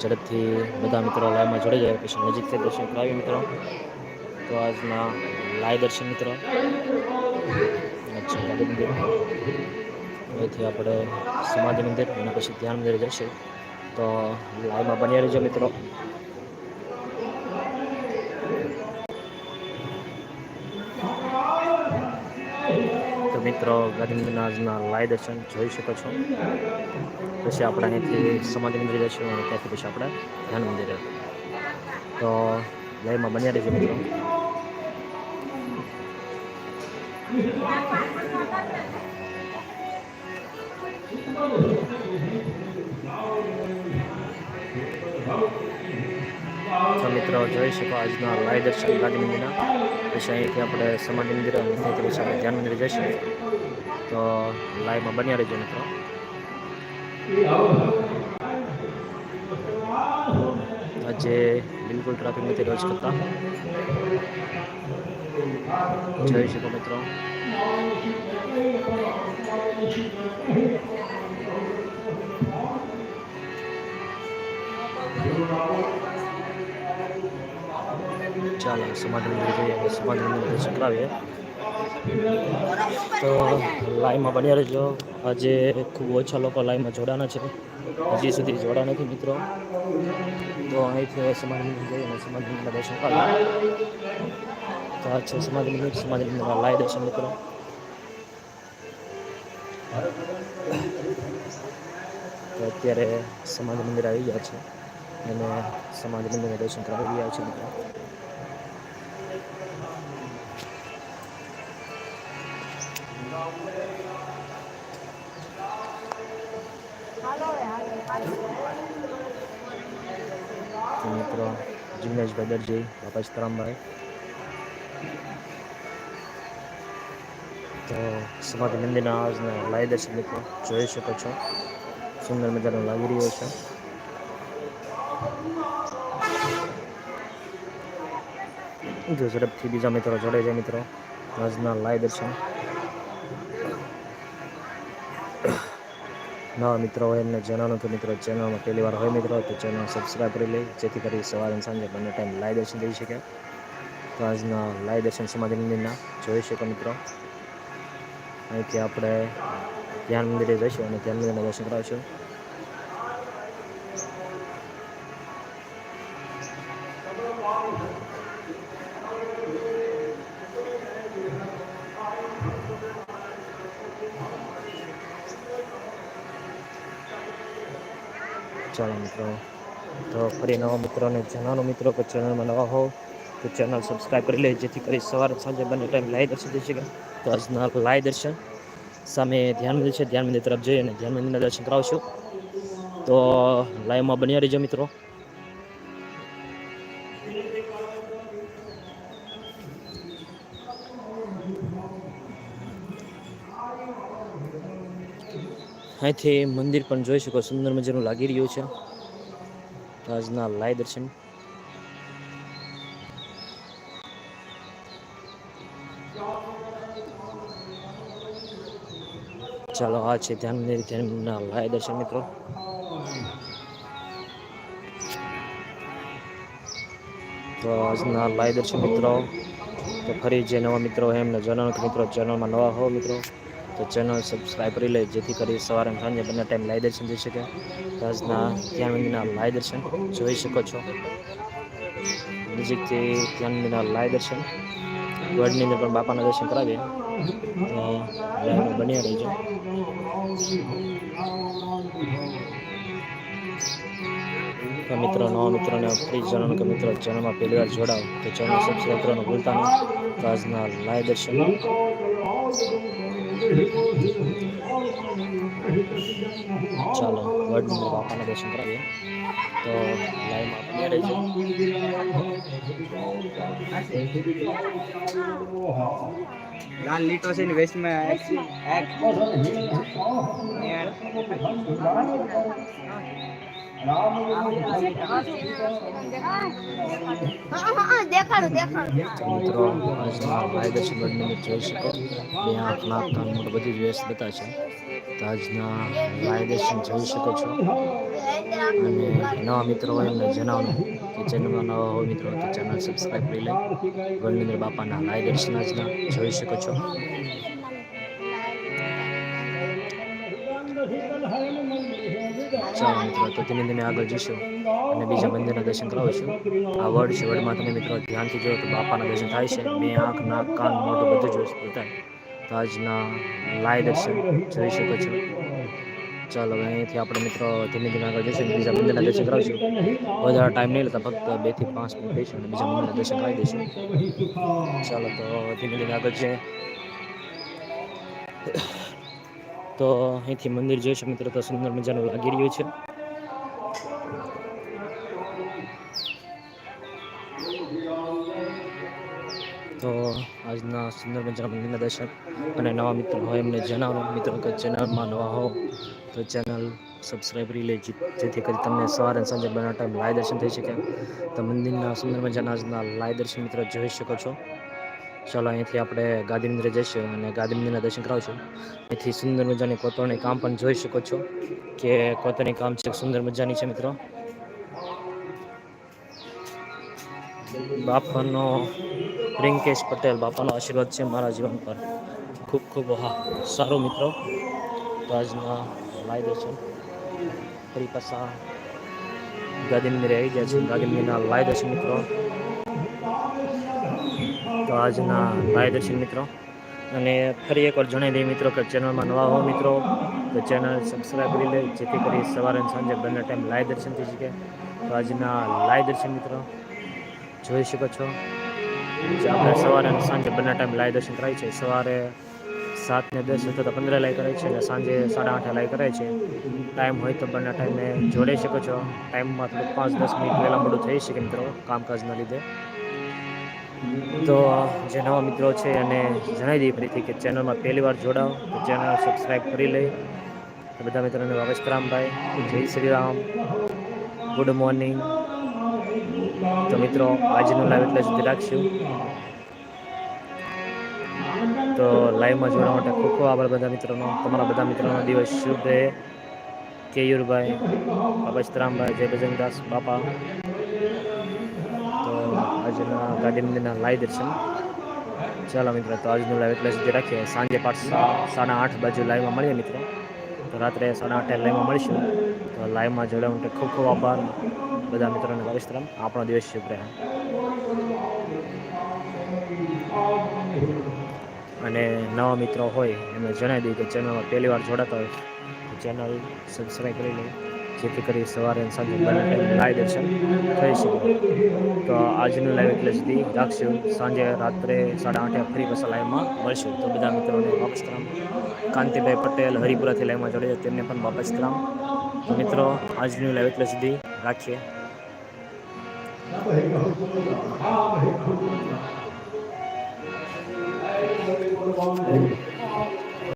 ઝડપથી બધા મિત્રો લાઈવમાં જોડાઈ જાય પછી નજીકથી દર્શન કરાવીએ મિત્રો. તો આજના લાઈવ દર્શન મિત્રો. અહીંથી આપણે સમાધિ મંદિર અને પછી ધ્યાન મંદિર જઈશું તો લાઈવમાં બન્યા રહેજો મિત્રો. મિત્રો ગાંધીનગરના લાય દર્શન જોઈ શકો છો. પછી આપણે અહીંથી સમાધિ મંદિર જશું અને ત્યાંથી પછી આપણે ધ્યાન મંદિરે. તો લયમાં બન્યા રહેજો મિત્રો. તો મિત્રો જોઈ શકો આજના લાઈવ દર્શન મંદિરના પછી અહીંથી આપણે સમાધિ મંદિર અને આપણે ધ્યાન મંદિર જઈશું. તો લાઈવમાં બન્યા રહેજો મિત્રો. આજે બિલકુલ ટ્રાફિક નથી રોજ કરતા. જોઈ શકો મિત્રો. ચાલો સમાધાન જઈએ અને સમાધિ મંદિર તો લાઈવમાં બન્યા રહેજો. આજે ખૂબ ઓછા લોકો લાઈવમાં જોડાના છે. હજી સુધી જોડા નથી મિત્રો. તો અહીંથી સમાધિ જઈએ અને સમાધિ મંદિરના દર્શન કરાવીએ તો આ છે સમાધિ મંદિર. સમાધિ મંદિરના લાઈવ દર્શન મિત્રો. તો અત્યારે સમાધિ મંદિર આવી ગયા છે. અને સમાજ મંદિરના દર્શન કરાવી રહ્યા છે મિત્રો. તો મિત્રો જિગ્નેશભાઈ દરજી બાપા સીતારામભાઈ તો સમાધિ મંદિરના આજના લાઈવ દર્શન મિત્રો, જોઈ શકો છો. સુંદર મજાનો લાગી રહ્યો છે. જો ઝડપથી બીજા મિત્રો જોડે છે મિત્રો. આજના લાઈવ દર્શન નવા મિત્રો હોય એમને જણાવવાનું કે મિત્રો. ચેનલમાં પહેલી વાર હોય મિત્રો, તો ચેનલ સબસ્ક્રાઈબ કરી લે. જેથી કરી સવારે સાંજે બંને ટાઈમ લાઈવ દર્શન દઈ શકે. તો આજના લાઈવ દર્શન સમાધિ મંદિરના જોઈ શકો મિત્રો. અહીંથી આપણે ધ્યાન મંદિરે જઈશું અને ધ્યાન મંદિરના દર્શન કરાવશું. ચાલો મિત્રો. તો ફરી નવા મિત્રોને જણાવો મિત્રો કે ચેનલમાં નવા હોવ, તો ચેનલ સબસ્ક્રાઈબ કરી લે જેથી કરી સવારે સાંજે બંને ટાઈમ લાઈવ દર્શન થઈ શકે. તો આજના લાઈવ દર્શન સામે ધ્યાન મંદિર છે, ધ્યાન મંદિર તરફ જઈ અને ધ્યાન મંદિરના દર્શન કરાવશું. તો લાઈવમાં બન્યા રહીજો મિત્રો. અહીંથી મંદિર પણ જોઈ શકો, સુંદર મજાનું લાગી રહ્યું છે. આજના લાય દર્શન. ચાલો, આ છે ધ્યાન મંદિર, ધ્યાનના લાય દર્શન મિત્રો. તો આજના લાય દર્શન મિત્રો. તો ફરી જે નવા મિત્રો એમને જણાવો મિત્રો, ચેનલમાં નવા હો મિત્રો. તો ચેનલ સબસ્ક્રાઈબ કરી લે, જેથી કરી સવારે સાંજે બંને ટાઈમ લાઈવ દર્શન જઈ શકે. આજના ધ્યાન મંદિરના લાઈવ દર્શન જોઈ શકો છો. નજીકથી ત્યાં મંદિરના લાઈવ દર્શન. ગઢની અંદર પણ બાપાના દર્શન કરાવીએ. તો બન્યા રહીજો. મિત્રો, નવા મિત્રોને ફરી જણાવો કે મિત્રો ચેનલમાં પહેલી વાર જોડાવ તો ચેનલ સબસ્ક્રાઈબ કરવાનું ભૂલતા નહીં. તો આજના લાઈવ દર્શન. ચાલો વડની બાપાના દર્શન કરાવીએ. તો લાઈવમાં બન્યા રહીજો લાલ લીટો છે ને વેસ્ટમાં મિત્રો આજના લાઈવ દર્શન જોઈ શકો. બે કાન મોઢું બધી જ વ્યસ્ત બતા છે. તો આજના લાઈવ જોઈ શકો છો. અને નવા મિત્રો એમને જણાવવાનું કે નવા મિત્રો, તો ચેનલ કરી લે. ગણેન્દ્ર બાપાના લાઈવ દર્શન આજના જોઈ શકો છો. ચાલો તો ધીમે ધીમે આગળ જઈશું અને બીજા મંદિરના દર્શન કરાવીશું. આ વડ છે, વડમાં તમે મિત્રો ધ્યાનથી જોયો તો બાપાના દર્શન થાય છે. બે આંખ, નાક, કાન, મોઢું બધું જ બધાય. તો આજના લાય દર્શન જોઈ શકો છો. ચાલો, હવે અહીંથી આપણે મિત્રો ધીમે ધીમે આગળ જઈશું બીજા મંદિરના દર્શન કરાવીશું. વધારે ટાઈમ નહીં લેતા, ફક્ત બેથી પાંચ મિનિટ લઈશું અને બીજા મંદિરના દર્શન કરાવી દઈશું. ચાલો, તો ધીમે ધીમે આગળ જઈએ. તો અહીંથી મંદિર જોઈશું મિત્રો, તો સુંદર મજાનું લાગી રહ્યું છે. તો આજના સુંદર મજાના મંદિરના દર્શન અને નવા મિત્રો હોય એમને જણાવો. મિત્રો કે ચેનલમાં નવા હો તો ચેનલ સબસ્ક્રાઈબ કરી લેજો, જેથી કરી તમને સવારે અને સાંજે બંને ટાઈમ લાઈવ દર્શન થઈ શકે. તો મંદિરના સુંદર મજાના આજના લાઈવ દર્શન મિત્રો જોઈ શકો છો. ચાલો અહીંથી આપણે ગાંધી મંદિરે જઈશું અને ગાંધી મંદિરના દર્શન કરાવશું. અહીંથી સુંદર મજાની કોતરણી કામ પણ જોઈ શકો છો કે કોતરણી કામ છે સુંદર મજાની છે મિત્રો? બાપાનો રિંકેશ પટેલ, બાપાનો આશીર્વાદ છે મારા જીવન પર. ખૂબ ખૂબ હા સારો મિત્રો, તો આજના લાઈવ દર્શન ફરી પાછા મંદિરે આવી ગયા છે. ગાંધી મંદિરના લાઈવ દર્શન મિત્રો. તો આજના લાઈવ દર્શન મિત્રો. અને ફરી એકવાર જણાવી દઈએ મિત્રો કે ચેનલમાં નવા હો મિત્રો, તો ચેનલ સબસ્ક્રાઈબ કરી લે, જેથી કરી સવારે સાંજે બંને ટાઈમ લાઈવ દર્શન થઈ શકે. તો આજના લાઈવ દર્શન મિત્રો. જોઈ શકો છો. જે આપણે સવારે અને સાંજે બંને ટાઈમ લાઈવ દર્શન કરાય છે. સવારે સાત ને દસ અથવા તો પંદર લાઈ કરાય છે અને સાંજે સાડા આઠે લાઈ કરાય છે. ટાઈમ હોય તો બંને ટાઈમે જોડાઈ શકો છો. ટાઈમમાં થોડુંક પાંચ દસ મિનિટ પહેલાં મોડું થઈ શકે મિત્રો, કામકાજના લીધે. તો જે નવા મિત્રો છે અને જણાવી દઈએ ફરીથી કે ચેનલમાં પહેલી વાર જોડાઓ, તો ચેનલ સબસ્ક્રાઈબ કરી લઈ બધા મિત્રોને વાવેશ રામભાઈ જય શ્રી રામ. ગુડ મોર્નિંગ તો મિત્રો, આજનું લાઈવ એટલે સુધી રાખશું. તો લાઈવમાં જોવા માટે ખૂબ ખૂબ આભાર બધા મિત્રોનો. તમારા બધા મિત્રોનો દિવસ શુભ રહે. કેયુરભાઈ બાબચરામભાઈ જય ભજનદાસ બાપા. તો આજના ગાંધી મંદિરના લાઈવ દર્શન. ચાલો મિત્રો, તો આજનું લાઈવ એટલે સુધી રાખીએ. સાંજે પાછ સાડા આઠ બાજુ લાઈવમાં મળીએ મિત્રો. તો રાત્રે સાડા આઠે લાઈવમાં મળીશું. તો લાઈવમાં જોડાવા માટે ખૂબ ખૂબ આભાર. બધા મિત્રોને પરિશ્રમ. આપણો દિવસ શુભ રહે. અને નવા મિત્રો હોય, એમને જણાવી દઈએ કે ચેનલમાં પહેલી વાર જોડાતા હોય, તો ચેનલ સબસ્ક્રાઈબ કરી લે. જેથી કરી સવારે અને સાંજે બંને દર્શન થઈ શકે. તો આજનું લાઈવ એટલે સુધી રાખશું. સાંજે રાત્રે સાડા આઠે ફરી પાછા લાઈવમાં મળશું. તો બધા મિત્રોને વાપસ કાંતિભાઈ પટેલ હરિપુરાથી લાઈવમાં જોડાઈ તેમને પણ વાપસ મિત્રો, આજનું લાઈવ એટલે સુધી રાખીએ.